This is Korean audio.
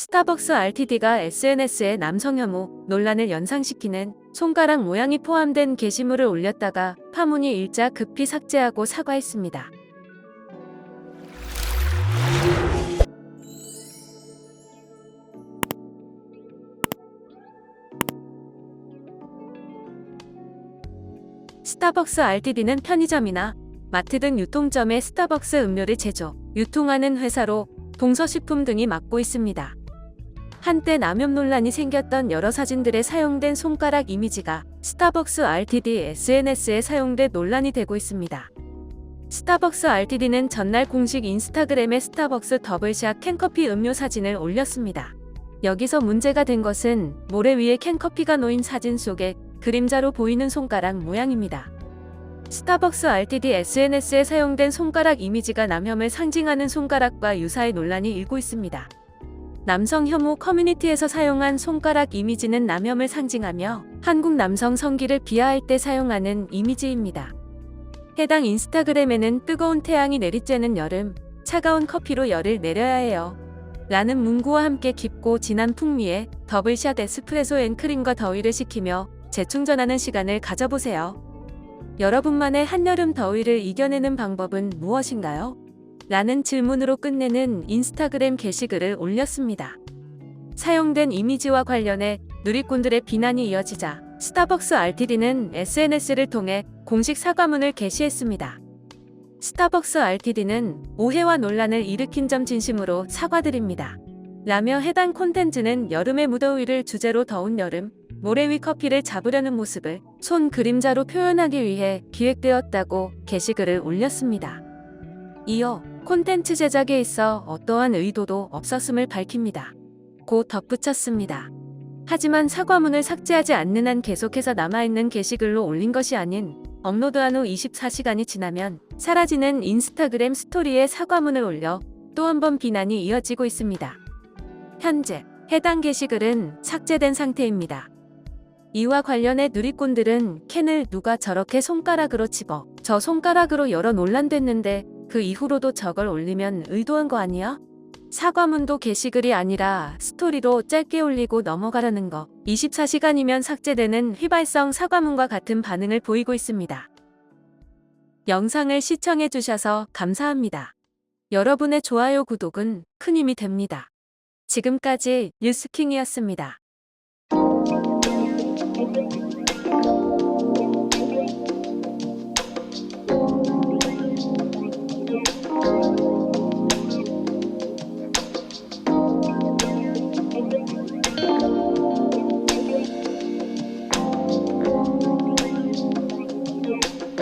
스타벅스 RTD가 SNS에 남성 혐오 논란을 연상시키는 손가락 모양이 포함된 게시물을 올렸다가 파문이 일자 급히 삭제하고 사과했습니다. 스타벅스 RTD는 편의점이나 마트 등 유통점에 스타벅스 음료를 제조, 유통하는 회사로 동서식품 등이 맡고 있습니다. 한때 남용 논란이 생겼던 여러 사진들에 사용된 손가락 이미지가 스타벅스 RTD SNS에 사용돼 논란이 되고 있습니다. 스타벅스 RTD는 전날 공식 인스타그램에 스타벅스 더블샷 캔커피 음료 사진을 올렸습니다. 여기서 문제가 된 것은 모래 위에 캔커피가 놓인 사진 속에 그림자로 보이는 손가락 모양입니다. 스타벅스 RTD SNS에 사용된 손가락 이미지가 남혐을 상징하는 손가락과 유사의 논란이 일고 있습니다. 남성 혐오 커뮤니티에서 사용한 손가락 이미지는 남혐을 상징하며 한국 남성 성기를 비하할 때 사용하는 이미지입니다. 해당 인스타그램에는 뜨거운 태양이 내리쬐는 여름, 차가운 커피로 열을 내려야 해요. 라는 문구와 함께 깊고 진한 풍미의 더블샷 에스프레소 앤 크림과 더위를 식히며 재충전하는 시간을 가져보세요. 여러분만의 한여름 더위를 이겨내는 방법은 무엇인가요? 라는 질문으로 끝내는 인스타그램 게시글을 올렸습니다. 사용된 이미지와 관련해 누리꾼들의 비난이 이어지자 스타벅스 RTD는 SNS를 통해 공식 사과문을 게시했습니다. 스타벅스 RTD는 오해와 논란을 일으킨 점 진심으로 사과드립니다. 라며 해당 콘텐츠는 여름의 무더위를 주제로 더운 여름, 모래 위 커피를 잡으려는 모습을 손 그림자로 표현하기 위해 기획되었다고 게시글을 올렸습니다. 이어 콘텐츠 제작에 있어 어떠한 의도도 없었음을 밝힙니다. 고 덧붙였습니다. 하지만 사과문을 삭제하지 않는 한 계속해서 남아있는 게시글로 올린 것이 아닌 업로드한 후 24시간이 지나면 사라지는 인스타그램 스토리에 사과문을 올려 또 한 번 비난이 이어지고 있습니다. 현재 해당 게시글은 삭제된 상태입니다. 이와 관련해 누리꾼들은 캔을 누가 저렇게 손가락으로 집어 저 손가락으로 열어 논란됐는데 그 이후로도 저걸 올리면 의도한 거 아니야? 사과문도 게시글이 아니라 스토리로 짧게 올리고 넘어가려는 거 24시간이면 삭제되는 휘발성 사과문과 같은 반응을 보이고 있습니다. 영상을 시청해 주셔서 감사합니다. 여러분의 좋아요 구독은 큰 힘이 됩니다. 지금까지 뉴스킹이었습니다.